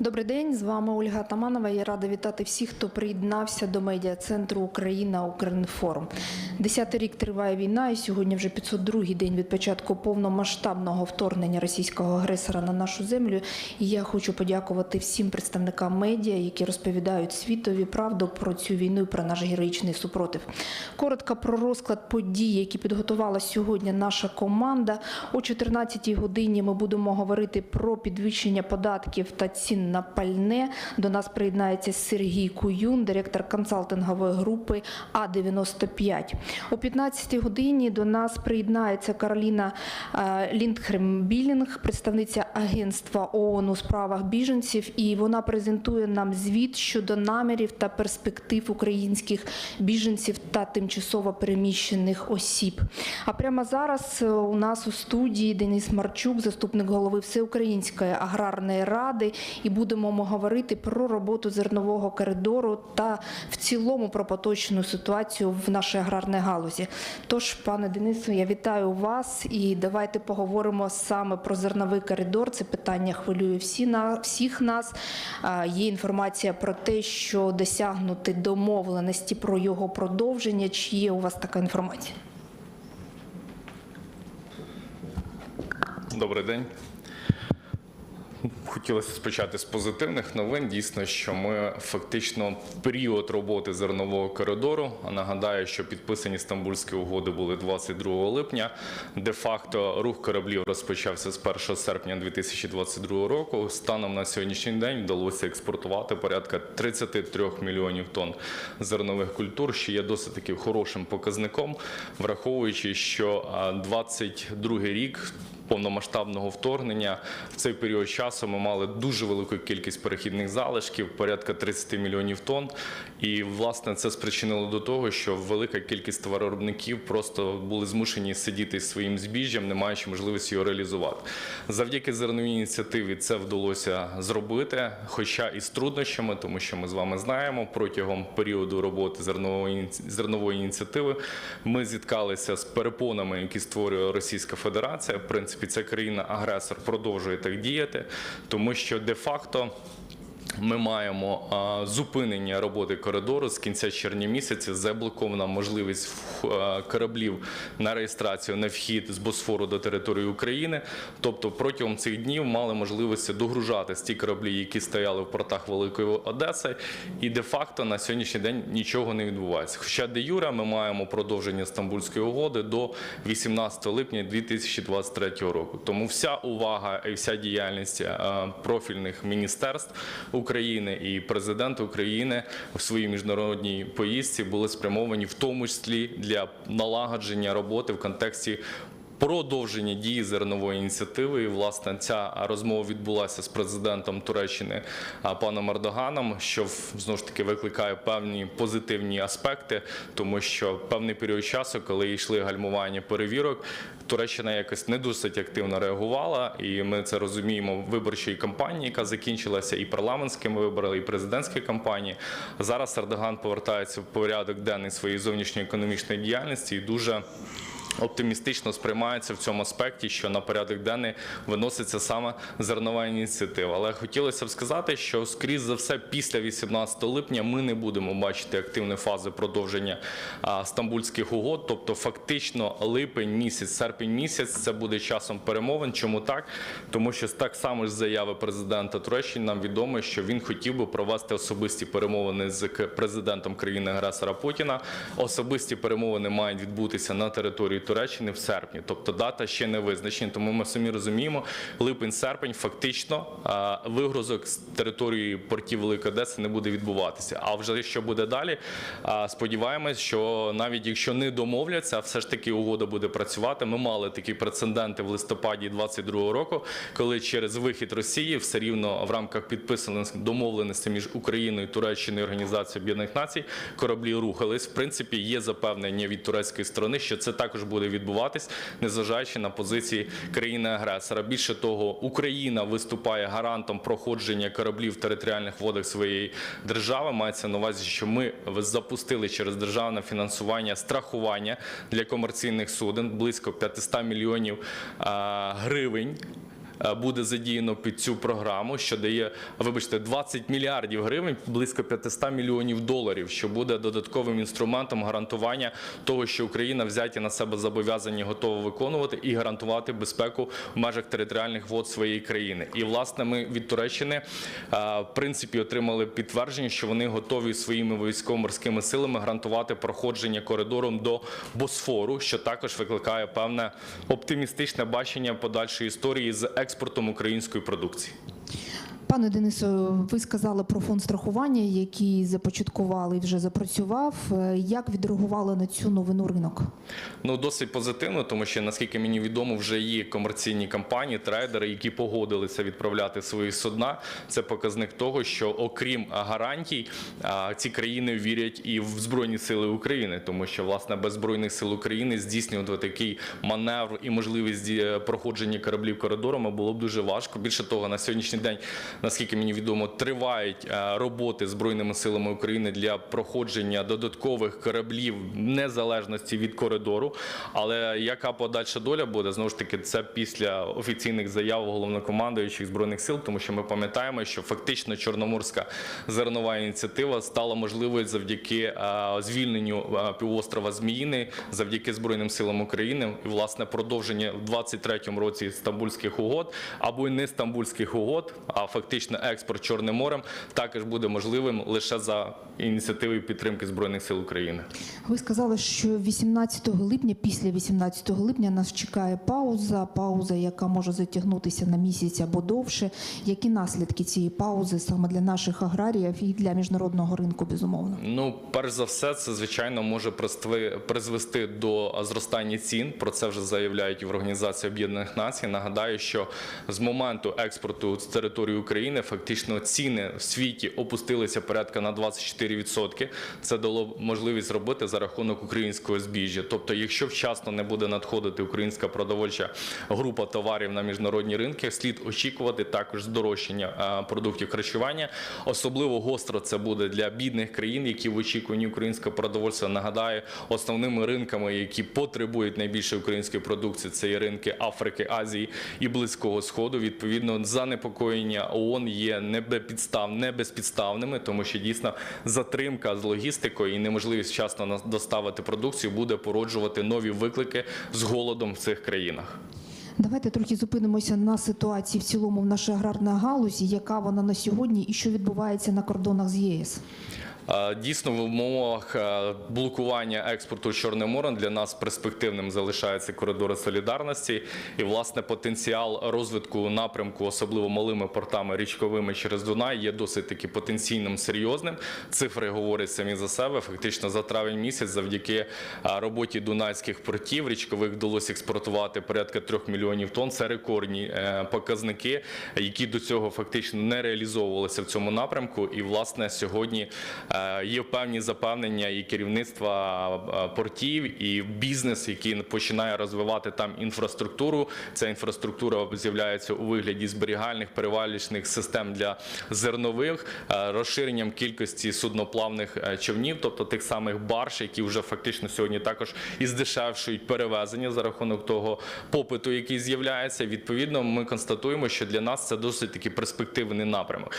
Добрий день, з вами Ольга Таманова. Я рада вітати всіх, хто приєднався до медіа центру Україна Укрінформ. Десятий рік триває війна, і сьогодні вже 502-й день від початку повномасштабного вторгнення російського агресора на нашу землю. І я хочу подякувати всім представникам медіа, які розповідають світові правду про цю війну і про наш героїчний супротив. Коротко про розклад подій, які підготувала сьогодні наша команда. О 14-й годині ми будемо говорити про підвищення податків та цін на пальне. До нас приєднається Сергій Куюн, директор консалтингової групи А95. О 15-й годині до нас приєднається Кароліна Ліндхрем-Білінг, представниця агентства ООН у справах біженців, і вона презентує нам звіт щодо намірів та перспектив українських біженців та тимчасово переміщених осіб. А прямо зараз е, у нас у студії Денис Марчук, заступник голови Всеукраїнської аграрної ради, і будемо ми говорити про роботу зернового коридору та в цілому про поточну ситуацію в нашій аграрній галузі. Тож, пане Денису, я вітаю вас і давайте поговоримо саме про зерновий коридор. Це питання хвилює всі на всіх нас. Є інформація про те, що досягнути домовленості про його продовження. Чи є у вас така інформація? Добрий день. Хотілося спочати з позитивних новин. Дійсно, що ми фактично період роботи зернового коридору. а Нагадаю, що підписані стамбульські угоди були 22 липня. Де-факто рух кораблів розпочався з 1 серпня 2022 року. Станом на сьогоднішній день вдалося експортувати порядка 33 мільйонів тонн зернових культур, що є досить таки хорошим показником, враховуючи, що а, 22 рік повномасштабного вторгнення в цей період часу ми мали дуже велику кількість перехідних залишків, порядка 30 мільйонів тонн. І власне це спричинило до того, що велика кількість товароробників просто були змушені сидіти своїм збіжжям, не маючи можливості його реалізувати. Завдяки зерновій ініціативі це вдалося зробити, хоча і з труднощами, тому що ми з вами знаємо, протягом періоду роботи зернової зернової ініціативи ми зіткалися з перепонами, які створює Російська Федерація. В ця країна-агресор продовжує так діяти, тому що де-факто. Ми маємо зупинення роботи коридору з кінця червня місяця. Заблокована можливість а, кораблів на реєстрацію на вхід з Босфору до території України. Тобто, протягом цих днів мали можливість догружати ті кораблі, які стояли в портах Великої Одеси, і де-факто на сьогоднішній день нічого не відбувається. Хоча де юре ми маємо продовження Стамбульської угоди до 18 липня 2023 року. Тому вся увага і вся діяльність профільних міністерств України і президент України в своїй міжнародній поїздці були спрямовані в тому числі для налагодження роботи в контексті. Продовження дії зернової ініціативи, і власне ця розмова відбулася з президентом Туреччини паном Ердоганом, що знову ж таки викликає певні позитивні аспекти, тому що певний період часу, коли йшли гальмування перевірок, Туреччина якось не досить активно реагувала, і ми це розуміємо в виборчій кампанії, яка закінчилася і парламентськими виборами, і президентські кампанії. Зараз Ердоган повертається в порядок денний своєї зовнішньої економічної діяльності і дуже оптимістично сприймається в цьому аспекті, що на порядок денний виноситься саме зернова ініціатива. Але хотілося б сказати, що скрізь за все після 18 липня ми не будемо бачити активної фази продовження стамбульських угод. Тобто, фактично, липень місяць, серпень місяць це буде часом перемовин. Чому так? Тому що так само з заяви президента Туреччини нам відомо, що він хотів би провести особисті перемовини з президентом країни-агресора Путіна. Особисті перемовини мають відбутися на території Туреччини в серпні, тобто дата ще не визначена. Тому ми самі розуміємо, липень-серпень фактично вигрузок з території портів Великої Одеси не буде відбуватися. А вже що буде далі? Сподіваємось, що навіть якщо не домовляться, все ж таки угода буде працювати. Ми мали такі прецеденти в листопаді 22 року, коли через вихід Росії все рівно в рамках підписаних домовленостей між Україною, Туреччиною Організацією Об'єднаних Націй кораблі рухались. В принципі, є запевнення від турецької сторони, що це також буде відбуватись, незважаючи на позиції країни-агресора. Більше того, Україна виступає гарантом проходження кораблів в територіальних водах своєї держави. Мається на увазі, що ми запустили через державне фінансування страхування для комерційних суден близько 500 мільйонів гривень буде задіяно під цю програму, що дає, вибачте, 20 мільярдів гривень, близько 500 мільйонів доларів, що буде додатковим інструментом гарантування того, що Україна взяті на себе зобов'язання готова виконувати і гарантувати безпеку в межах територіальних вод своєї країни. І власне ми від Туреччини е, в принципі отримали підтвердження, що вони готові своїми військово-морськими силами гарантувати проходження коридором до Босфору, що також викликає певне оптимістичне бачення подальшої історії з експортом української продукції. Пане Денисо, ви сказали про фонд страхування, який започаткували і вже запрацював. Е, Як відреагували на цю новину ринок? Ну досить позитивно, тому що наскільки мені відомо, вже є комерційні компанії, трейдери, які погодилися відправляти свої судна. Це показник того, що окрім гарантій, ці країни вірять і в збройні сили України, тому що власне без збройних сил України здійснювати такий маневр і можливість е, проходження кораблів коридорами було б дуже важко. Більше того, на сьогоднішній день, наскільки мені відомо, тривають е, роботи збройними силами України для проходження додаткових кораблів незалежності від коридору. Але яка подальша доля буде знову ж таки це після офіційних заяв головнокомандуючих збройних сил, тому що ми пам'ятаємо, що фактично Чорноморська зернова ініціатива стала можливою завдяки е, звільненню е, півострова Зміїни, завдяки збройним силам України і власне продовження в 23-му році стамбульських угод або не стамбульських угод, а фактично експорт Чорним морем також буде можливим лише за ініціативи підтримки збройних сил України. Ви сказали, що 18 липня, після 18 липня, нас чекає пауза, пауза, яка може затягнутися на місяць або довше. Які наслідки цієї паузи саме для наших аграріїв і для міжнародного ринку, безумовно? Ну, перш за все, це звичайно може призвести до зростання цін. Про це вже заявляють в Організації Об'єднаних Націй. Нагадаю, що з моменту експорту з території України фактично ціни в світі опустилися порядка на 24%. Це дало можливість зробити за рахунок українського збіжжя. Тобто, якщо вчасно не буде надходити українська продовольча група товарів на міжнародні ринки, слід очікувати також здорожчання продуктів харчування. Особливо гостро це буде для бідних країн, які в очікуванні українського продовольства. Нагадаю, основними ринками, які потребують найбільше української продукції, це є ринки Африки, Азії і Близького Сходу. Відповідно, занепокоєння ООН є не безпідставними, тому що дійсно затримка з логістикою і неможливість вчасно доставити продукцію буде породжувати нові виклики з голодом в цих країнах. Давайте трохи зупинимося на ситуації в цілому в нашій аграрній галузі, яка вона на сьогодні і що відбувається на кордонах з ЄС. Е, Дійсно, в умовах е, блокування експорту Чорним морем для нас перспективним залишаються коридори солідарності, і власне потенціал розвитку напрямку, особливо малими портами річковими через Дунай, є досить таки потенційним серйозним. Цифри говорять самі за себе. Фактично за травень місяць, завдяки е, роботі дунайських портів річкових вдалося експортувати порядка 3 мільйонів тонн. Це рекордні показники, які до цього фактично не реалізовувалися в цьому напрямку. І власне сьогодні є певні запевнення і керівництва е, портів, і бізнес, який починає розвивати там інфраструктуру. Ця інфраструктура з'являється у вигляді зберігальних перевалічних систем для зернових, е, розширенням кількості судноплавних е, човнів, тобто тих самих барж, які вже фактично сьогодні також і здешевшують перевезення за рахунок того попиту, який з'являється. Відповідно, ми констатуємо, що для нас це досить таки перспективний напрямок.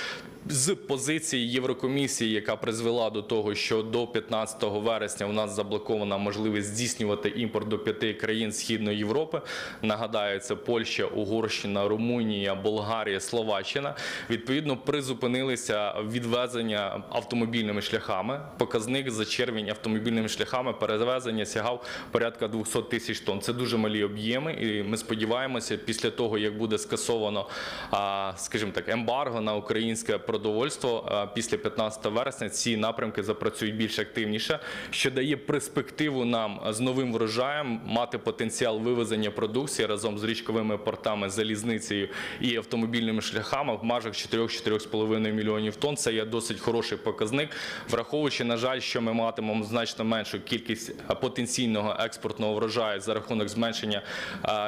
З позиції Єврокомісії, яка призвела до того, що до 15 вересня у нас заблокована можливість здійснювати імпорт до п'яти країн Східної Європи. Нагадаю, це Польща, Угорщина, Румунія, Болгарія, Словаччина. Відповідно, призупинилися відвезення автомобільними шляхами. Показник за червень автомобільними шляхами перевезення сягав порядка 200 тисяч тонн. Це дуже малі об'єми, і ми сподіваємося, після того як буде скасовано, скажімо так, ембарго на українське продовольство після 15 вересня, ці напрямки запрацюють більш активніше, що дає перспективу нам з новим врожаєм мати потенціал вивезення продукції разом з річковими портами, залізницею і автомобільними шляхами в межах 4-4,5 мільйонів тонн. Це є досить хороший показник, враховуючи, на жаль, що ми матимемо значно меншу кількість потенційного експортного врожаю за рахунок зменшення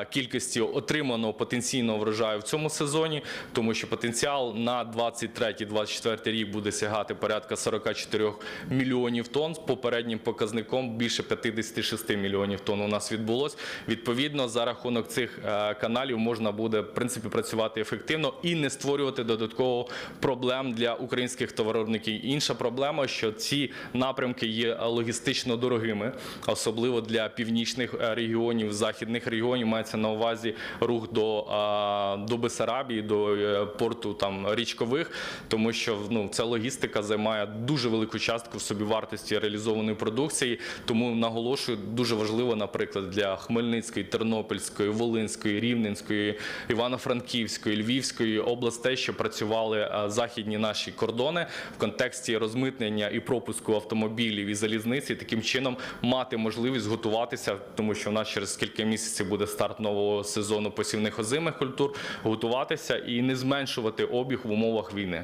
кількості отриманого потенційного врожаю в цьому сезоні, тому що потенціал на 23 23-24 рік буде сягати порядка 44 мільйонів тонн. З попереднім показником більше 56 мільйонів тонн у нас відбулось. Відповідно, за рахунок цих е, каналів можна буде в принципі працювати ефективно і не створювати додатково проблем для українських товаровиробників. Інша проблема, що ці напрямки є логістично дорогими, особливо для північних е, регіонів, західних регіонів. Мається на увазі рух до, а, до Бесарабії, до е, порту там річкових, тому що ну ця логістика займає дуже велику частку в собівартості реалізованої продукції. Тому наголошую, дуже важливо, наприклад, для Хмельницької, Тернопільської, Волинської, Рівненської, Івано-Франківської, Львівської областей, що працювали е, західні наші кордони в контексті розмитнення і пропуску автомобілів і залізниці, таким чином мати можливість готуватися, тому що в нас через кілька місяців буде старт нового сезону посівних озимих культур, готуватися і не зменшувати обіг в умовах війни.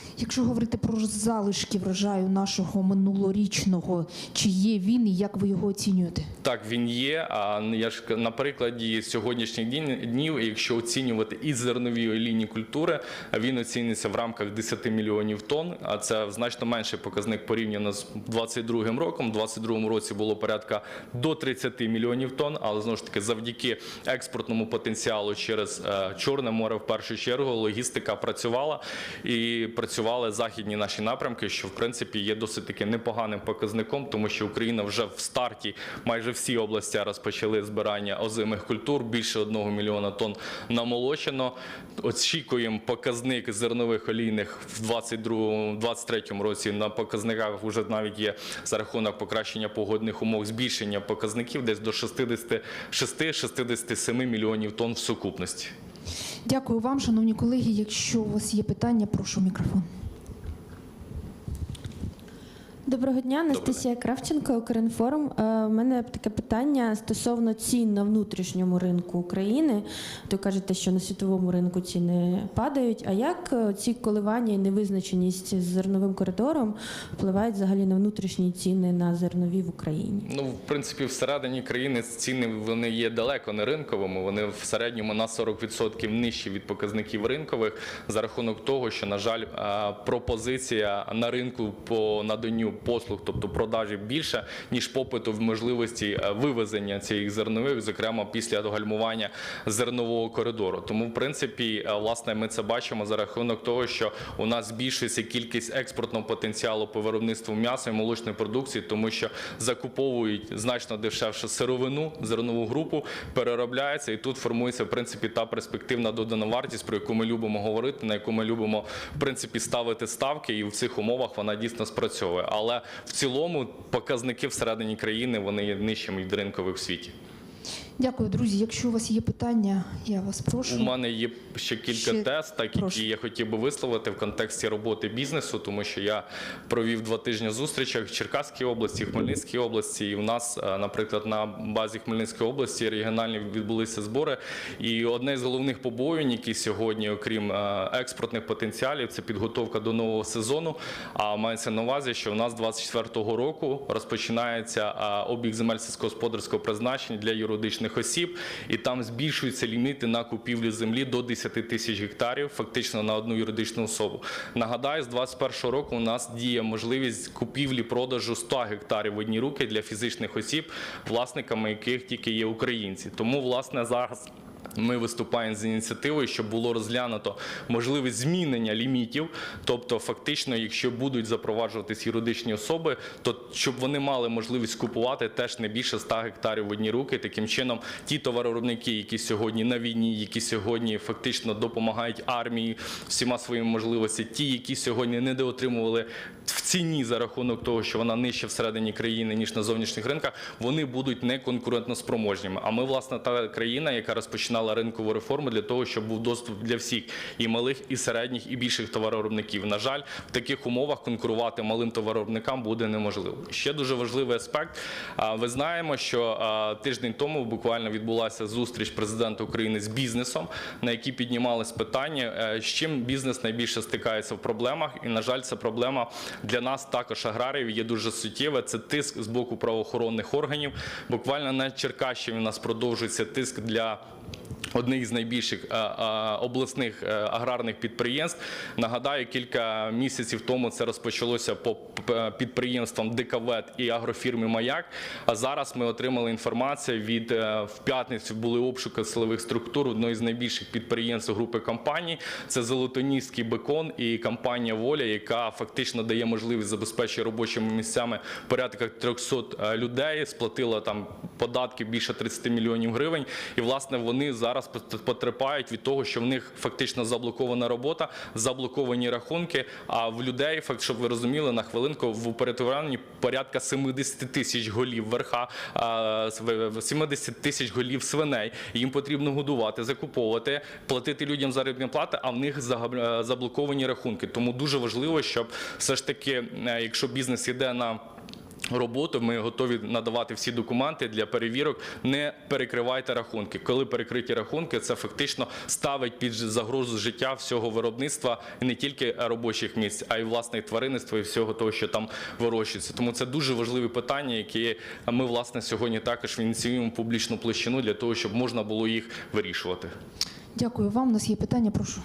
Якщо говорити про залишки врожаю нашого минулорічного, чи є він і як ви його оцінюєте? Так, він є. А я ж на прикладі сьогоднішніх днів, якщо оцінювати і зернові лінії культури, він оцінюється в рамках 10 мільйонів тонн. А це значно менший показник порівняно з 22 роком. У 22 році було порядка до 30 мільйонів тонн, але знову ж таки завдяки експортному потенціалу через е, Чорне море, в першу чергу, логістика працювала і працювали західні наші напрямки, що в принципі є досить таки непоганим показником, тому що Україна вже в старті майже всі області розпочали збирання озимих культур. Більше одного мільйона тонн намолочено. Очікуємо показник зернових олійних в 22-23 році. На показниках вже навіть є за рахунок покращення погодних умов збільшення показників десь до 66-67 мільйонів тонн в сукупності. Дякую вам, шановні колеги. Якщо у вас є питання, прошу мікрофон. Доброго дня, Анастасія Кравченко, Укрінформ. Е, У мене таке питання стосовно цін на внутрішньому ринку України. То кажете, що на світовому ринку ціни падають. А як е, ці коливання і невизначеність з зерновим коридором впливають взагалі на внутрішні ціни на зернові в Україні? Ну, в принципі, всередині країни ціни вони є далеко не ринковими. Вони в середньому на 40% нижчі від показників ринкових за рахунок того, що на жаль, е, пропозиція на ринку по наданню послуг, тобто продажі більше ніж попиту в можливості е, вивезення цих зернових, зокрема після гальмування зернового коридору. Тому, в принципі, е, власне, ми це бачимо за рахунок того, що у нас збільшується кількість експортного потенціалу по виробництву м'яса і молочної продукції, тому що закуповують значно дешевше сировину, зернову групу, переробляється, і тут формується в принципі та перспективна додана вартість, про яку ми любимо говорити, на яку ми любимо в принципі ставити ставки, і в цих умовах вона дійсно спрацьовує. Але в цілому показники всередині країни вони є нижчими від ринкових в світі. Дякую, друзі. Якщо у вас є питання, я вас прошу. У мене є ще кілька Ще- тез, так прошу. які я хотів би висловити в контексті роботи бізнесу, тому що я провів два тижні зустрічах в Черкаській області, Хмельницькій області. І в нас, е, наприклад, на базі Хмельницької області регіональні відбулися збори. І одне з головних побоювань, які сьогодні, окрім е, експортних потенціалів, це підготовка до нового сезону. А мається на увазі, що в нас 24-го року розпочинається е, обіг земель сільськогосподарського призначення для юридичних осіб, і там збільшуються ліміти на купівлю землі до 10 тисяч гектарів, фактично на одну юридичну особу. Нагадаю, з 21-го року у нас діє можливість купівлі продажу 100 гектарів в одні руки для фізичних осіб, власниками яких тільки є українці. Тому, власне, зараз. Ми виступаємо з ініціативою, щоб було розглянуто можливість змінення лімітів. Тобто, фактично, якщо будуть запроваджуватись юридичні особи, то щоб вони мали можливість купувати теж не більше 100 гектарів в одні руки. Таким чином, ті товаровиробники, які сьогодні на війні, які сьогодні фактично допомагають армії всіма своїми можливостями, ті, які сьогодні недоотримували в ціні за рахунок того, що вона нижче всередині країни ніж на зовнішніх ринках, вони будуть не конкурентно спроможніми. А ми, власне, та країна, яка розпочинала ринкову реформу для того, щоб був доступ для всіх і малих, і середніх, і більших товаровиробників. На жаль, в таких умовах конкурувати малим товаровиробникам буде неможливо. Ще дуже важливий аспект. Ви знаємо, що тиждень тому буквально відбулася зустріч президента України з бізнесом, на якій піднімались питання, е, з чим бізнес найбільше стикається в проблемах. І на жаль, ця проблема для нас також аграріїв є дуже суттєва. Це тиск з боку правоохоронних органів. Буквально на Черкащині у нас продовжується тиск для одних з найбільших е, е, обласних е, аграрних підприємств. Нагадаю, кілька місяців тому це розпочалося по підприємствам Дикавет і агрофірми Маяк. А зараз ми отримали інформацію від в п'ятницю були обшуки силових структур одної з найбільших підприємств групи компаній. Це Золотоніський бекон і компанія Воля, яка фактично дає можливість забезпечити робочими місцями порядка 300 е, людей. Сплатила там податки більше 30 мільйонів гривень. І власне вони зараз потерпають від того, що в них фактично заблокована робота, заблоковані рахунки. А в людей, факт, щоб ви розуміли, на хвилинку в упорядкуванні порядка 70 тисяч голів верха, а, с- в- 70 тисяч голів свиней. Їм потрібно годувати, закуповувати, платити людям заробітні плати, а в них е, заблоковані рахунки. Тому дуже важливо, щоб все ж таки, е, якщо бізнес іде на Роботу ми готові надавати всі документи для перевірок. Не перекривайте рахунки. Коли перекриті рахунки, це фактично ставить під загрозу життя всього виробництва і не тільки робочих місць, а й власне тваринництва і всього того, що там вирощується. Тому це дуже важливі питання, які ми власне сьогодні також ініціюємо публічну площину для того, щоб можна було їх вирішувати. Дякую вам. У нас є питання. Прошу.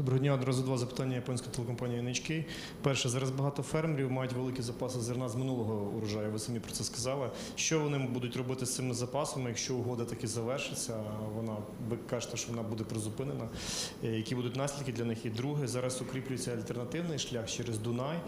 Доброго дня. Одразу два запитання японської телекомпанії NHK. Перше, зараз багато фермерів мають великі запаси зерна з минулого урожаю. Ви самі про це сказали. Що вони будуть робити з цими запасами, якщо угода таки завершиться? Вона ви кажете, що вона буде призупинена. Е, Які будуть наслідки для них? І друге, зараз укріплюється альтернативний шлях через Дунай.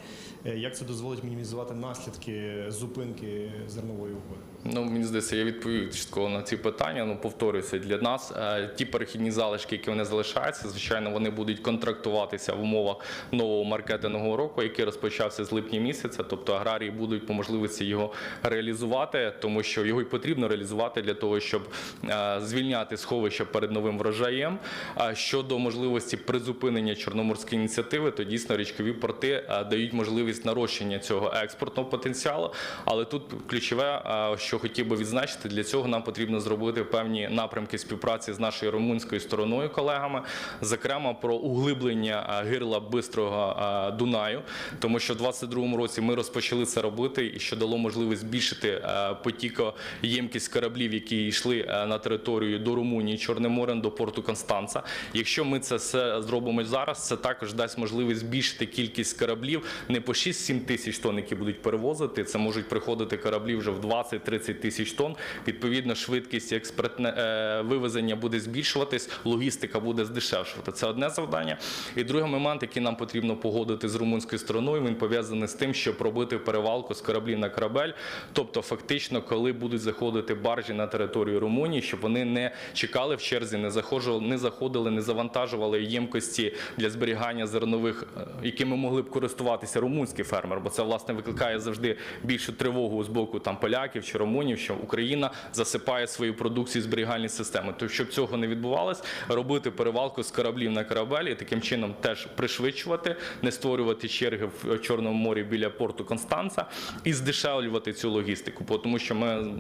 Е, Як це дозволить мінімізувати наслідки зупинки зернової угоди? Ну, мені здається, я відповів чітко на ці питання. Ну, повторюся, для нас е, ті перехідні залишки, які вони залишаються, звичайно, вони будуть контрактуватися в умовах нового маркетингового року, який розпочався з липня місяця. Тобто аграрії будуть по можливості його реалізувати, тому що його й потрібно реалізувати для того, щоб е, звільняти сховища перед новим врожаєм. А щодо можливості призупинення чорноморської ініціативи, то дійсно річкові порти е, дають можливість нарощення цього експортного потенціалу. Але тут ключове, е, що хотів би відзначити, для цього нам потрібно зробити певні напрямки співпраці з нашою румунською стороною, колегами, зокрема про углиблення е, гирла бистрого е, Дунаю, тому що в 22-му році ми розпочали це робити, і що дало можливість збільшити е, потікоємкість кораблів, які йшли на територію до Румунії, Чорним морем, до порту Констанца. Якщо ми це все зробимо зараз, це також дасть можливість збільшити кількість кораблів не по 6-7 тисяч тонн, які будуть перевозити. Це можуть приходити кораблі вже в 20-30 тисяч тонн. Відповідно, швидкість експертне е, вивезення буде збільшуватись, логістика буде здешевшувати. Це одне завдання. І другий момент, який нам потрібно погодити з румунською стороною, він пов'язаний з тим, щоб робити перевалку з кораблів на корабель. Тобто, фактично, коли будуть заходити баржі на територію Румунії, щоб вони не чекали в черзі, не заходили, не заходили, не завантажували ємкості для зберігання зернових, е, якими могли б користуватися румунський фермер, бо це власне викликає завжди більшу тривогу з боку там поляків чи румунів, що Україна засипає свою продукцію зберігальні системи. То щоб цього не відбувалось, робити перевалку з кораблів на корабель і таким чином теж пришвидшувати, не створювати черги в Чорному морі біля порту Констанца і здешевлювати цю логістику. Тому що ми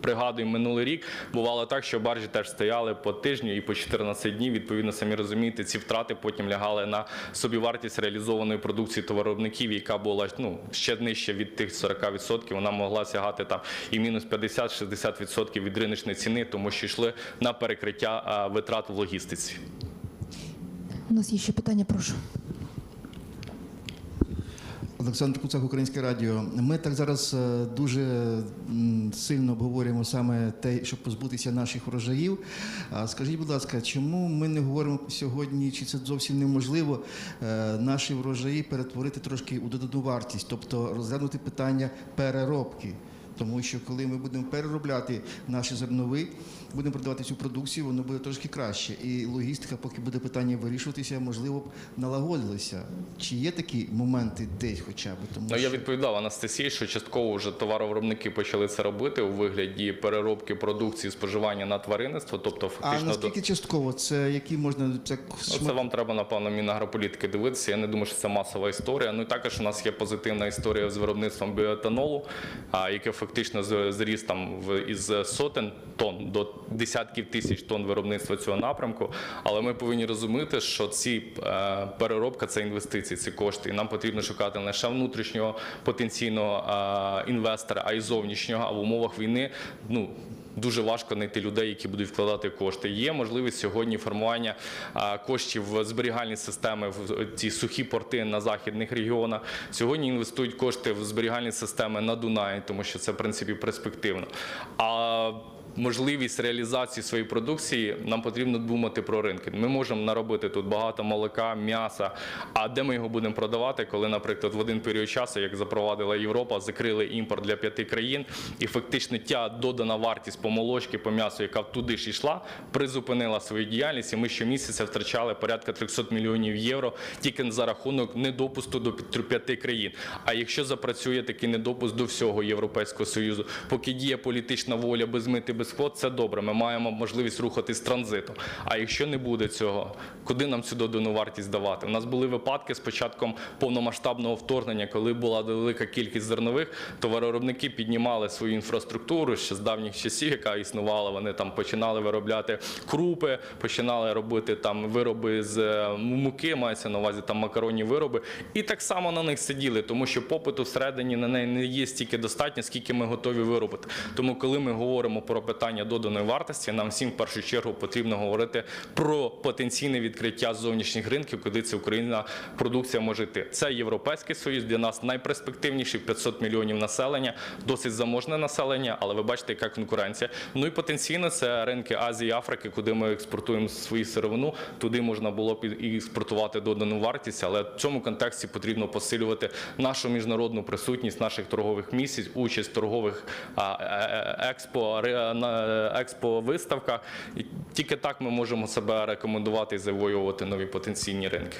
пригадуємо минулий рік, бувало так, що баржі теж стояли по тижню і по 14 днів. Відповідно, самі розумієте, ці втрати потім лягали на собівартість реалізованої продукції товаровиробників, яка була ну ще нижче від тих 40%. Вона могла сягати там і мінус 50-60% від риночної ціни, тому що йшли на перекриття витрат в логістиці. У нас є ще питання. Прошу. Олександр Куцак, Українське Радіо. Ми так зараз е, дуже сильно обговорюємо саме те, щоб позбутися наших врожаїв. А скажіть, будь ласка, чому ми не говоримо сьогодні, чи це зовсім неможливо е, наші врожаї перетворити трошки у додану вартість, тобто розглянути питання переробки? Тому що коли ми будемо переробляти наші зернові, будемо продавати цю продукцію, воно буде трошки краще. І логістика, поки буде питання вирішуватися, можливо б налагодилася. Чи є такі моменти десь хоча б? Тому Ну, я відповідав Анастасії, що частково вже товаровиробники почали це робити у вигляді переробки продукції споживання на тваринництво, тобто А фактично до наскільки частково? Це які можна це Ну, це вам треба, напевно, мінагрополітики дивитися. Я не думаю, що це масова історія. Ну і також у нас є позитивна історія з виробництвом біоетанолу, а, яке фактично з- зріс там в- із сотень тонн до десятків тисяч тонн виробництва цього напрямку. Але ми повинні розуміти, що ці е, переробка це інвестиції, це кошти. І нам потрібно шукати не лише внутрішнього потенційного е, інвестора, а й зовнішнього. А в умовах війни, ну дуже важко знайти людей, які будуть вкладати кошти. Є можливість сьогодні формування коштів в зберігальні системи в ці сухі порти на західних регіонах. Сьогодні інвестують кошти в зберігальні системи на Дунаї, тому що це в принципі перспективно. А можливість реалізації своєї продукції, нам потрібно думати про ринки. Ми можемо наробити тут багато молока, м'яса. А де ми його будемо продавати, коли, наприклад, в один період часу, як запровадила Європа, закрили імпорт для п'яти країн, і фактично та додана вартість по молочки, по м'ясу, яка туди ж йшла, призупинила свою діяльність, і ми щомісяця втрачали порядка 300 мільйонів євро тільки за рахунок недопусту до п'яти країн. А якщо запрацює такий недопуск до всього Європейського союзу, поки діє політична воля без мити, без квот, це добре. Ми маємо можливість рухатись транзитом. А якщо не буде цього, куди нам цю додану вартість давати? У нас були випадки з початком повномасштабного вторгнення, коли була велика кількість зернових, товаровиробники піднімали свою інфраструктуру ще з давніх часів, яка існувала. Вони там починали виробляти крупи, починали робити там вироби з е, муки, мається на увазі там макаронні вироби, і так само на них сиділи, тому що попиту всередині на неї не є стільки достатньо, скільки ми готові виробити. Тому, коли ми говоримо про питання доданої вартості, нам всім в першу чергу потрібно говорити про потенційне відкриття зовнішніх ринків, куди ця Україна продукція може йти. Це європейський союз для нас найперспективніший 500 мільйонів населення, досить заможне населення, але ви бачите, яка конкуренція. Ну і потенційно це ринки Азії, Африки, куди ми експортуємо свою сировину. Туди можна було б і експортувати додану вартість, але в цьому контексті потрібно посилювати нашу міжнародну присутність наших торгових місць, участь торгових е, е, експо, на експо виставках. І тільки так ми можемо себе рекомендувати і завоювати нові потенційні ринки.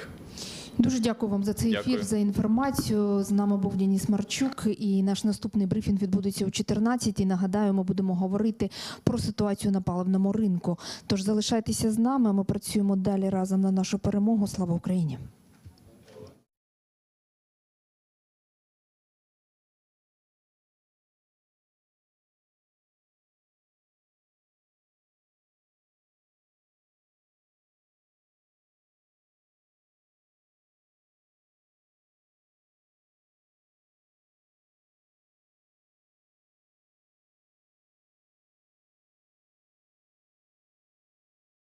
Дуже дякую вам за цей Дякую. ефір, за інформацію. З нами був Деніс Марчук, і наш наступний брифінг відбудеться о 14 Нагадаю, ми будемо говорити про ситуацію на паливному ринку. Тож залишайтеся з нами. Ми працюємо далі разом на нашу перемогу. Слава Україні!